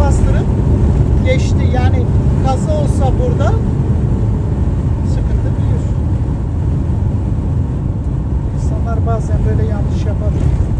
bastırıp geçti. Yani kaza olsa burada sıkıntı büyür. İnsanlar bazen böyle yanlış yapabilir.